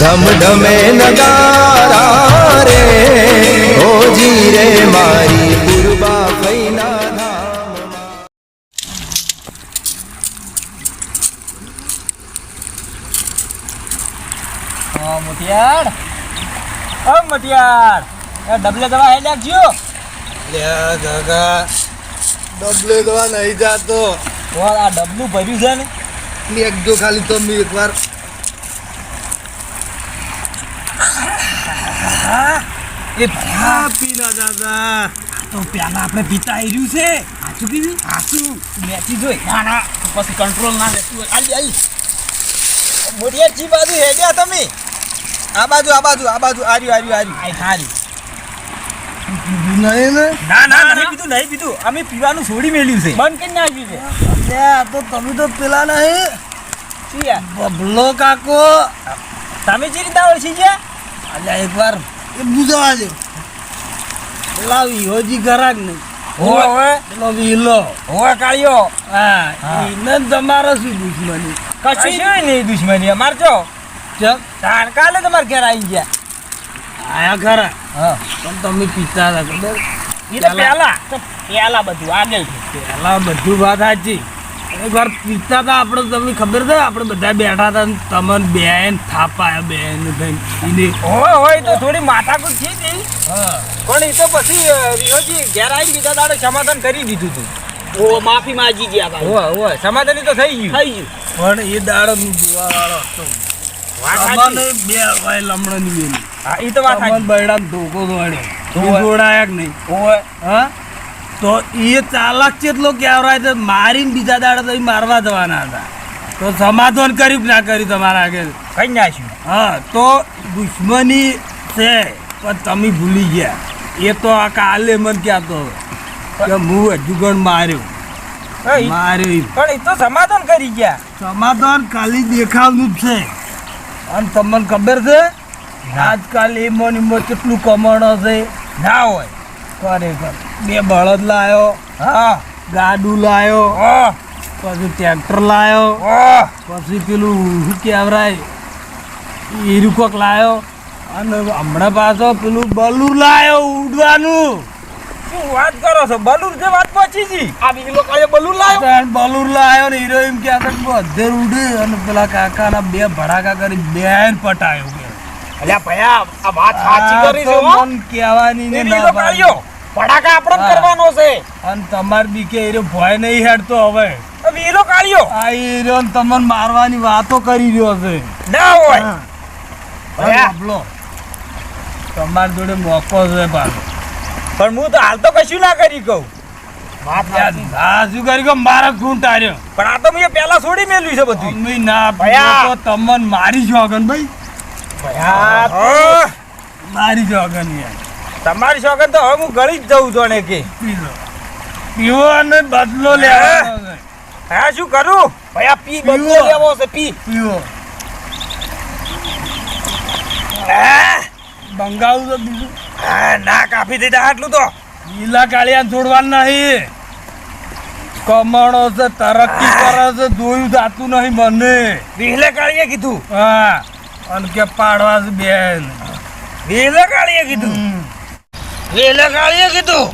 ધમ ધમે નગારા રે ઓજી રે મારી પૂર્વા ફૈના ધામમાં. ઓ મોટિયાર એ ડબલે દવા હે લાગજો ડબલે દવા નહીં જાતો. ઓ આ ડબલું ભર્યું છે ને? એકજો ખાલી તો એક એકવાર. એ પીના દાદા. તો પેલા આપણે પીતા આવ્યું છે. હાચું કીધું હાચું. મેચી જોઈ ના ના પછી કંટ્રોલ ના હોય આલી આલી. મોટિયાર જી બાજુ હેડ્યા તમે. આ બાજુ આ બાજુ આ બાજુ આર્યું આર્યું આર્યું. આઈ હારી. ને? ના ના નહીં પીધું નહીં પીધું. અમે પીવાનું છોડી મેલ્યું છે. બંધ કરી આવ્યું છે? આ તો તમે તો પેલા નહીં. બબલો કાકો. તમે જે રીતે ઓળખી ગયા અલ્યા એકવાર એ બુઝવા દે પેલા વિહોજી ખરાક નહીં હોય પેલો વિલો કાળિયો હા. એને તમારે શું દુશ્મની? કશું નહીં દુશ્મની. અમાર જો. તાણ કાલે તમારે ઘેર આવી ગયા. આયા ખરા હા. પણ તમે પીતા હતા ખબર? પહેલા તો બધું આગળ છે. પેલા બધું વાત સાચી. એકવાર પીતા હતા આપણે તમને ખબર છે? આપણે બધા બેઠા હતા તમને બેન થાપાયા બેન થઈને હોય હોય તો થોડી માથાકૂટ થઈ હતી પણ એ તો પછી વિહોજી ઘેર આવીને બીજા દાડે સમાધાન કરી દીધું હતું ઓ માફી માંગી ગયા હતા હોય હોય સમાધાન તો થઈ ગયું. થઈ ગયું. પણ એ દાડો જોવા વાળો હતો બે ભાઈ લમણો ની બેની. હા એ તો વાત બરડા ધોકો દોડ્યો. ધોડાયા કે નહીં. હોય હા? તો એ ચાલાક ચેટલો કહેવાય છે મારીને બીજા દાડે તો મારવા જવાના હતા. તો સમાધાન કર્યું ના કર્યું તમારા આગળ? કઈ નાખ્યું. હા તો દુશ્મની છે પણ તમે ભૂલી ગયા. એ તો આ કાલે મને કહેતો હતો કે હું હજુ ગણ માર્યો માર્યો પણ એ તો સમાધાન કરી ગયા. સમાધાન ખાલી દેખાવનું જ છે. અને તમને ખબર છે આજકાલ એ મોની કેટલું કમાણો છે? ના હોય. ખરેખર બે બળદ લાયો હા. ગાડું લાયો હા. પછી ટ્રેક્ટર લાયો પછી પેલું શું કહેવરાય ઈરુકોક કોક લાયો અને હમણાં પાછો પેલું બલુર લાયો ઉડવાનું. શું વાત કરો છો? બલુર જે વાત પહોંચી જી. આ બીજો કાલે બલુર ત્રણ બલુર લાયો ને હીરો એમ કે બધે ઉડે અને પેલા કાકાના બે ભડાકા કરી બેન પટાયો. અલ્યા ભયા આ વાત સાચી કરી છે હો. મન કહેવાની ને ના લોકો કાઢ્યો. પડાકા આપણે જ હા. કરવાનો છે. અને તમાર બીકે હીરો ભય નહીં હેડતો હવે. તો કાઢ્યો. આ હીરો તમને મારવાની વાતો કરી રહ્યો છે. ના હોય. ભયા. બાબલો તમારી જોડે મોકો છે પાછો પણ હું તો હાલ તો કશું ના કરી કહું. મારા ખૂન તાર્યો પણ આ તો મેં પેલા છોડી મેલ્યું છે બધું ના ભયા. તો તમને મારી જોગન ભાઈ. ભયા મારી જોગન તમારી શોખન તો હવે હું ગળી જ જઉં છું ને કે. પીવો અને બદલો લે હા? શું કરું? ભયા પી બદલો લેવો છે પી. પીવો. બંગાવું તો બીજું. હા, ના કાપી દીધા આટલું તો. લીલા કાળિયા છોડવાનું નહીં. કમાણો છે તરક્કી કરે છે જોયું જાતું નહીં મને. લીલા કાળિયા કીધું? હા. અને કે પાડવા છે બેન વેલા કાળીએ કીધું. વેલા કાળીએ કીધું.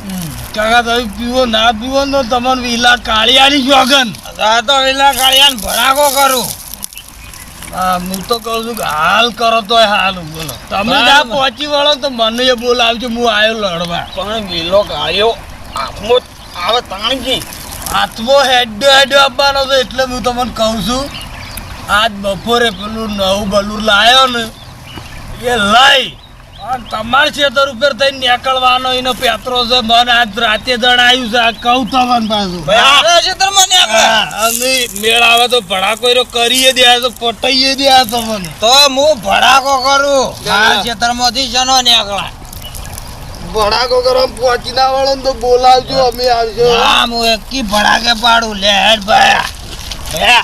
કાકા તમે પીવો ના પીવો તો તમને વેલા કાળિયાની જોગન આ તો વેલા કાળિયાને ભરાકો કરું. હા હું તો કહું છું કે હાલ કરો તો હાલ બોલો. તમે. ના પહોંચી વળો તો મને એ બોલાવજો હું આવ્યો લડવા. પણ વેલો કાળિયો આત્મો આવે તાણજી. આત્મો હેડો હેડો આપવાનો છે એટલે હું તમને કહું છું. આજ બપોરે પેલું નવું બલુર લાયો ને એ લઈ. અને તમારા ખેતર ઉપર થઈને નીકળવાનો એનો પેતરો છે મને આજ રાતે જણાયું છે આ કહું તમને પાછું. મેળ આવે તો ભડાકો કરીએ દે તો પટાઈએ દે તમને તો હું ભડાકો કરું. મારા છે જનો નીકળા. ભડાકો કરવા પહોંચી ના વળો તો બોલાવજો અમે આવજો. હા હું એકી ભડાકે પાડું. લે હેડ ભાયા હે.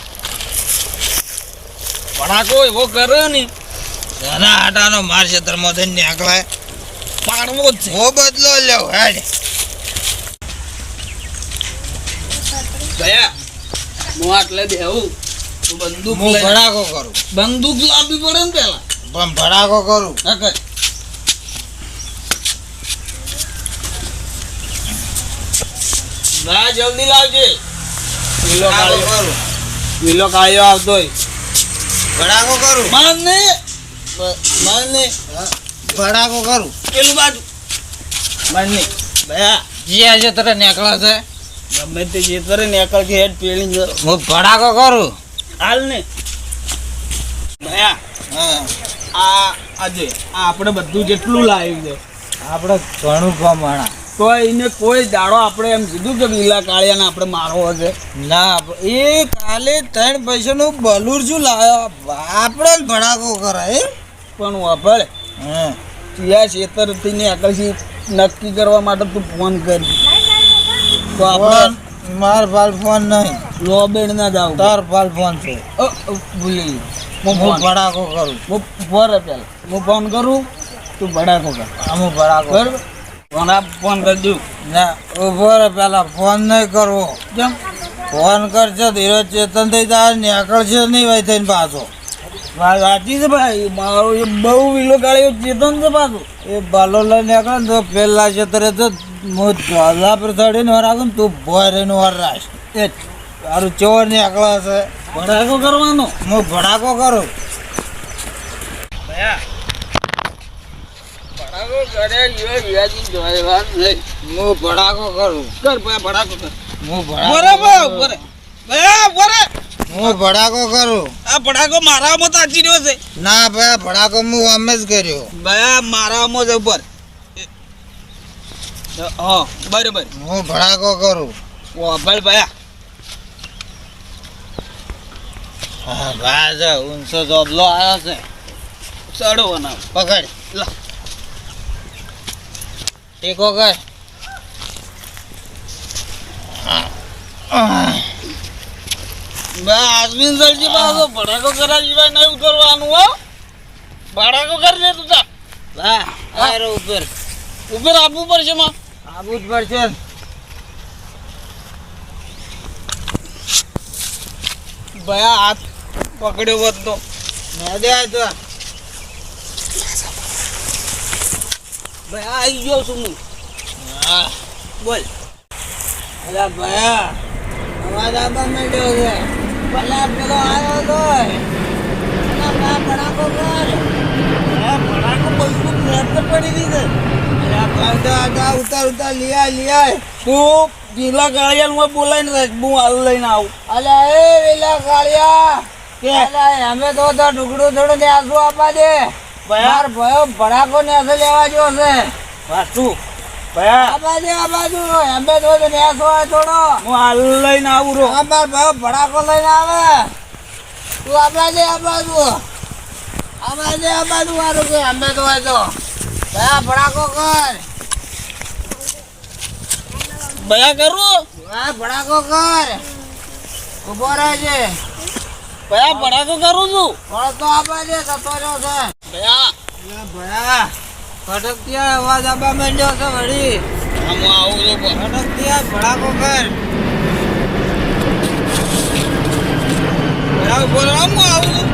ભડાકો એવો કર્યો ને એના આટાનો માર ક્ષેત્રમાંથી નીકળાય પાડવો જ બદલો લેવો હેડ ગયા હું આટલે બેહું. બંદૂક હું ભડાકો કરું. બંદૂક લાવવી પડે ને પેલા પણ ભડાકો કરું. હા કર ના જલ્દી લાવજે. પીલો કાળિયો આવતો હોય. ભડાકો કરું. માન ને માન ને ભડાકો કરું. પેલું બાજુ. માન ને ભયા. જે આજે તારે નેકળા છે. ગમે તે જે તારે નેકળ કે હેડ પેલી હું ભડાકો કરું. હાલ ને ભયા. હા. આ આજે આ આપણે બધું જેટલું લાવ્યું છે. આપણે ઘણું કમાણા તો એને કોઈ દાડો આપણે એમ કીધું કે લીલા કાળિયાને આપણે મારવો હશે ના એ કાલે ત્રણ પૈસાનું બલૂર શું લાવ્યો? આપણે જ ભડાકો કરાય પણ વાપરે. હા. ત્યાં છેતરથી ને આકર્ષી નક્કી કરવા માટે તું ફોન કરી. તો આપણે માર ફાલ ફોન નહીં. લોબેડ ના જાવ તાર ફાલ ફોન છે. ભૂલી હું ભડાકો કરું. હું ફોર પેલા હું ફોન કરું તું ભડાકો કર. હું ભડાકો બરાબર? ફોન આપ ફોન કરી ના ઊભો રે પેલા ફોન નહીં કરવો. કેમ? ફોન કરશે ધીરજ ચેતન થઈ નીકળશે નહીં ભાઈ થઈને પાછો. વાત સાચી છે ભાઈ મારો એ બહુ વિલો ગાળ્યો ચેતન છે પાછું. એ બાલો લઈને નીકળે ને તો પેલા ક્ષેત્રે તો હું ધોલા પર ચડીને વાર આગળ તું ભોય રહીને વાર રાખ એ. તારું ચોર નીકળે છે. ભડાકો કરવાનો. હું ભડાકો કરું. ભયા. કરે એ વ્યાજી જોવાનું નહીં. હું ભડાકો કરું. કર ભડાકો કર. હું ભડાકો બરાબર બરે ભયા બરે હું ભડાકો કરું. આ ભડાકો મારામાં તાચી રહ્યો છે. ના ભાઈ ભડાકો હું અમે જ કર્યો. ભયા મારામાં જ ઉપર. હા બરાબર. હું ભડાકો કરું. વાભળ ભયા હા ભાઈ ઊંચો જોબલો આવ્યો છે. ચડો બનાવ પકડ. લા. ટેકો કર. આદમી સરજી પાછો ભડાકો કરા સિવાય નહીં ઉતરવાનું હો. ભડાકો કરી દે તું તા હા. આયરો ઉપર ઉપર આપવું પડશે માં આબુ જ પડશે. ભયા હાથ પકડ્યો હોત તો. દે તો ભયા આવી ગયો છું હું. હા. બોલ. અલા ભયા અવાજ આવવા માંડ્યો છે. ભલા પેલો આવ્યો તો ભડાકો કર ભડાકો બધું મેં પડી દીધે ભાઈ ઉતાર ઉતાર લિયા લિયા તું ગીલા ગાળિયાનું હોય બોલાઈને હું હાલ લઈને આવું. અલા એ વેલા કાળિયા કે? અમે તો તો ટુકડું થોડું ને આસુ આપવા દે? ભયા? ભયો ભડાકો ને આસે લેવા જો છે. વાસુ ભયા? આ બાજુ તો તો હોય થોડો હું હાલ લઈને આવું રો આ ભયો ભડાકો લઈને આવે. તું આપા દે આ બાજુ. આ બાજુ વાળું કે અમે તો હોય તો. ભયા ભડાકો કર. ભયા કરું? હા ભડાકો કર. ઊભો રહેજે. ભયા ભડાકો કરું છું. થોડો તો આપા દે થતો રહ્યો છે. ભયા. ભયા ખટકતી આ અવાજ આપવા માંડ્યો છે વળી. હા, આવું છું આ ભડાકો કર ભયા બોલ હા, આવું છું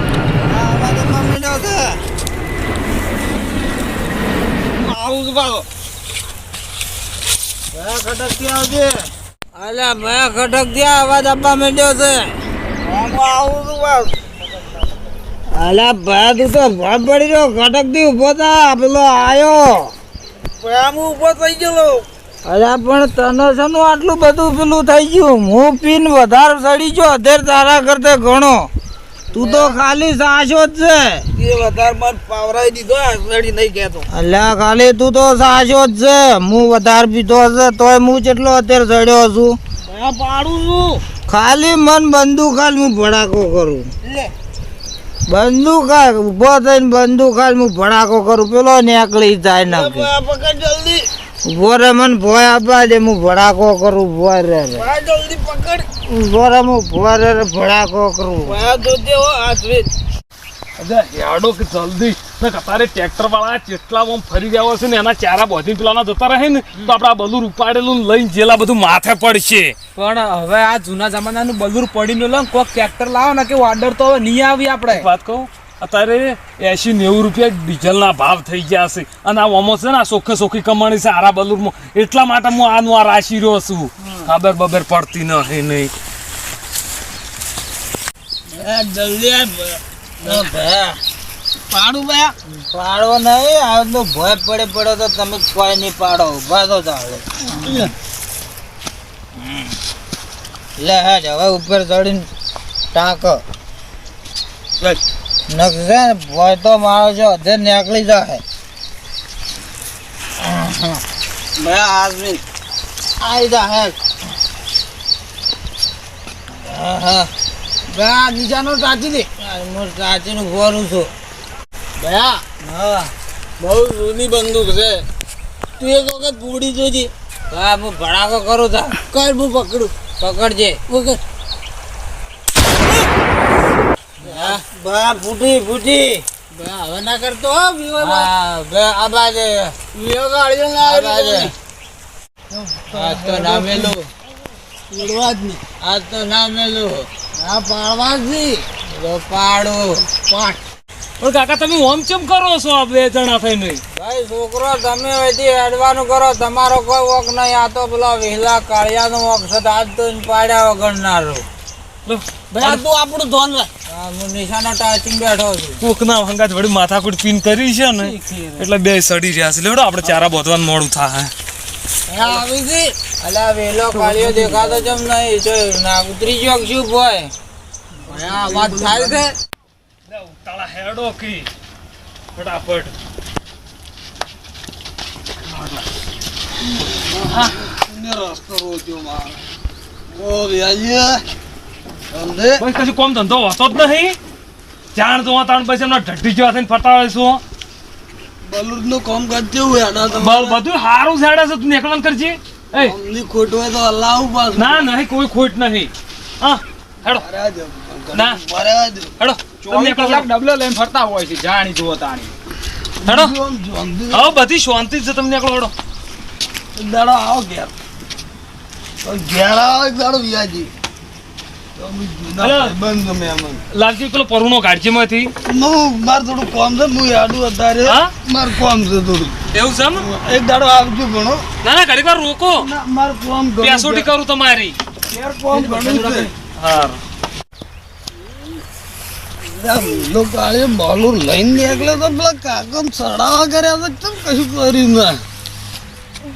અવાજ આપવા માંડ્યો છે. આવું છું પાછો. ભયા ખટકતી આવજે અલ્યા ભયા ખટકતી અવાજ આપવા માંડ્યો છે. હું આવું છું પાછો. અલ્યા ભાઈ તું તો ભાગ પડી ગયો. થી ઊભો થા. પેલો આયો. હું ઊભો થઈ ગયો અલ્યા પણ તને શેનું આટલું બધું પેલું થઈ ગયું? હું પીન વધારે સડી ગયો. અત્યારે તારા કરતે ઘણો. તું તો ખાલી સાચો જ છે. એ વધારે મન પાવરાઈ દીધો આ સડી નહીં કહેતો. અલ્યા ખાલી તું તો સાચો જ છે. હું વધારે પીધો છે તોય હું કેટલો અત્યારે ચડ્યો છું. પાડું છું. ખાલી મન બંદૂક ખાલી હું ભડાકો કરું. લે. બંદૂક ઊભો ઊભો થઈને બંદૂક હાલ હું ભડાકો કરું પેલો નીકળી જાય એ ના ભયા પકડ જલ્દી. ઊભો રે મને ભોય આપવા દે હું ભડાકો કરું ભોરે રે જલ્દી પકડ. ઊભો રે હું ભોય રે ભડાકો કરું. ભયા અરે હેડો કે જલ્દી. તારે ટ્રેક્ટર વાળા જેટલા આમ ફરી જાવ છે ને એના ચારા બોધી પેલાના જતા રહે ને તો આપણે આ બલુર ઉપાડેલું લઈને જેલા બધું માથે પડશે. પણ હવે આ જૂના જમાનાનું બલુર પડી મેલો ને કોક ટ્રેક્ટર લાવો ને કે ઓર્ડર તો હવે નહીં આવી આપણે. વાત કહું અત્યારે એસી નેવું રૂપિયા ડીઝલના ભાવ થઈ ગયા છે. અને આ ઓમો છે ને આ સોખે સોખી કમાણી છે આરા બલુરમાં. એટલા માટે હું આનું આ રાશી રહ્યો છું. ખબર બબર પડતી નહીં એ જલ્દી પાડું ભાઈ? પાડવો નહીં આજનો ભય પડે પડે તો તમે કોઈ નહીં પાડો ઊભા તો ચાલે લે. હા હવે ઉપર ચડીને ટાંક. નકશે ભય તો મારો છો અધે નીકળી જાય ભયા આદમી આવી જા હે હા. હા બીજાનો ટાંચી દે. હું ટાંચીનું ફોરું છું. ભયા? હા. બહુ જૂની બંદૂક છે. તું એક વખત પૂડી જોજે. હા હું ભડાકો કરું તા. કર હું પકડું. પકડજે. પકડ બા ફૂટી ફૂટી. બા હવે ના કરતો હો વિવો હા બે આ બાજે. વિવો ગાડીઓ ના આ બાજે. આ તો ના મેલું. ઉડવા જ નહીં. આ તો ના મેલું. ના પાડવા જ નહીં. તો પાડું. પાટ પણ કાકા તમે ઓમ ચમ કરો છો આ બે જણા થઈને? ભાઈ છોકરો તમે હજી હેડવાનું કરો. તમારો કોઈ વોક નહીં. આ તો પેલા વહેલા કાળિયાનો વોક છે. આજ તો પાડ્યા વગરનારો ભાઈ આ તું આપણું ધોન રાખ. હું નિશાનો ટાચિંગ બેઠો છું. કોકના હંગાત વળી માથાકૂટ પીન કરી છે ને એટલે બે સડી રહ્યા છે. લેવડો આપણે ચારા બોધવાનું મોડું થાય. હા આવી ગઈ અલા વહેલો કાળિયો દેખાતો જમ નહીં. જો ના ઉતરી ગયો કે શું ભાઈ? વાત થાય છે? તાળા હેડો કી ફટાફટ કશું કોમ ધંધો હોતો જ નહીં જાણ તો તાણ પછી એમના ઢટ્ટી જેવા થઈને ફરતા બલુરનું કામ કરજે હું તમારે બધું સારું સાડા છે તું નીકળવાનું કરજે. એ. ખોટ હોય તો અલ્લાહ ના નહીં કોઈ ખોટ નહીં. હા હેડો. ના. હેડો તમે નીકળો ડબલો લઈને ફરતા હોય છે જાણી જુઓ તાણી. હેડો. હવે બધી શાંતિ છે તમે નીકળો હેડો. દાડો આવો ઘેર. ઘેર આવો એક દાડો વ્યાજી. તો અમે જૂના અલા. ભાઈબંધ અમે અમને. લાલજી પેલો પરુણો કાઢજે માંથી મારે થોડું કોમ છે હું અત્યારે? મારે કામ છે થોડું. એવું છે? એક દાડો આવજો ઘણો ના ના ઘડી વાર રોકો. મારે કામ પેસોટી કરું તમારી. ઘેર ઘણું છે હાર. લો કાળે બોલું લઈને નીકળે તો પેલા કાકા સડાવા કર્યા તો કશું કર્યું ના?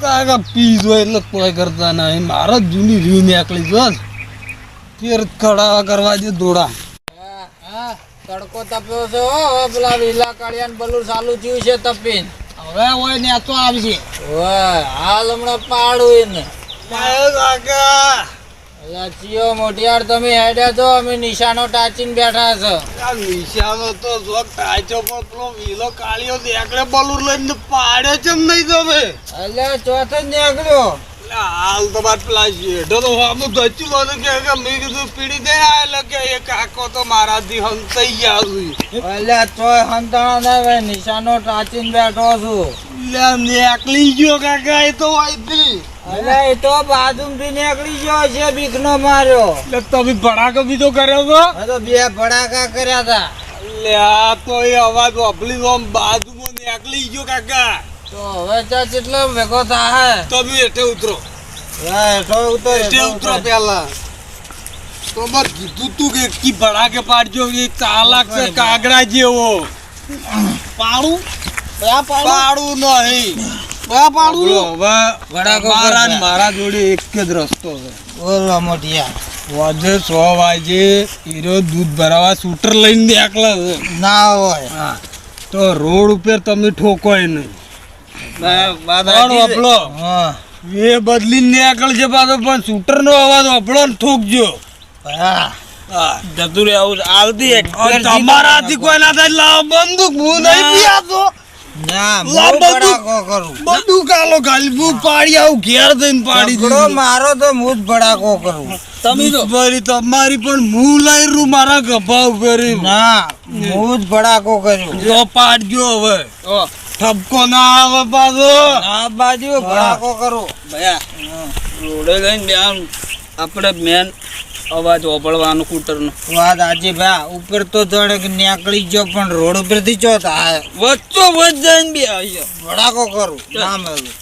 કાકા પી હોય એટલે કોઈ કરતા ના. મારા જૂની રીવ નીકળી જો ફેર ખડાવા કરવા દે દોડા. હા, હા, તડકો તપ્યો છે હો. પેલા લીલા કાળિયાન બલુર ચાલુ થયું છે તપીન. હવે હોય ને તો આવશે. ઓય હાલ હમણાં પાડું એને. કાકા. અલા ચિયો મોટિયાર તમે હેડ્યા છો અમે નિશાનો ટાચીને બેઠા છો. આ નિશાનો તો જો ટાચો પણ પેલો વીલો કાળિયો નીકળે બલૂર લઈને પાડે છે નહીં તમે એટલે ચોથો જ નીકળ્યો હાલ તો બાદ પેલા શેઠો તો આમ દચ્યું બધું કે કે મેં કીધું પીડી દે એટલે કે એ કાકો તો મારાથી હંતાઈ ગયા છું. એટલે ચોય હંતાણા ના ભાઈ નિશાનો ટાચીને બેઠો છું. લે નીકળી ગયો કાકા એ તો વાયથી એટલે એ તો બાજુથી નીકળી ગયો છે બીકનો માર્યો. એટલે તમે ભડાકો બીજો કર્યો તો? તો બે ભડાકા કર્યા હતા લે આ તો એ અવાજ વાપરી આમ બાજુમાં નીકળી ગયો કાકા. તો હવે ચા કેટલો ભેગો થાય બી હેઠે ઉતરો. હા, હેઠો ઉતર, હેઠે ઉતરો. પેલા તો બર કીધું તું કે કી ભડાકે પાડજો એ ચાલાક છે કાગડા જેવો. પાડું? પાડું? પાડું નહીં. પાડું હવે મારા ને કરતા. મારા જોડે એક જ રસ્તો છે. બોલો મોટિયા વાજે સો વાગે હીરો દૂધ ભરાવા સ્કૂટર લઈને નીકળે છે. ના હોય. તો રોડ ઉપર તમે ઠોકોય નહીં. પણ વપલો હા. એ બદલી નીકળશે પાછો પણ સ્કૂટર નો અવાજ વપલો ને ઠોકજો. હા. જતું રે આવું આલતી એક અને તમારાથી કોઈ ના થાય બંદૂક હું નહીં પીયાતો ના ખાલી હું પાડી આવું ઘેર પાડી મારો તો હું જ ભડાકો કરું. તમે તો મારી તમારી પણ હું લઈ રૂ મારા ગભા ઉભેરી ના હું જ ભડાકો કર્યો. જો પાડજો હવે. ઠપકો ના આવે પાછો. આ બાજુ ભડાકો કરો. ભયા. રોડે લઈને આપણે મેન અવાજ ઓભળવાનો કૂટરનો વાત આજે ભાઈ ઉપર તો કે નીકળી ગયો પણ રોડ ઉપરથી ચો થાય. વચ્ચો વચ જઈને બે આવ્યો ભડાકો કરું ના મેલું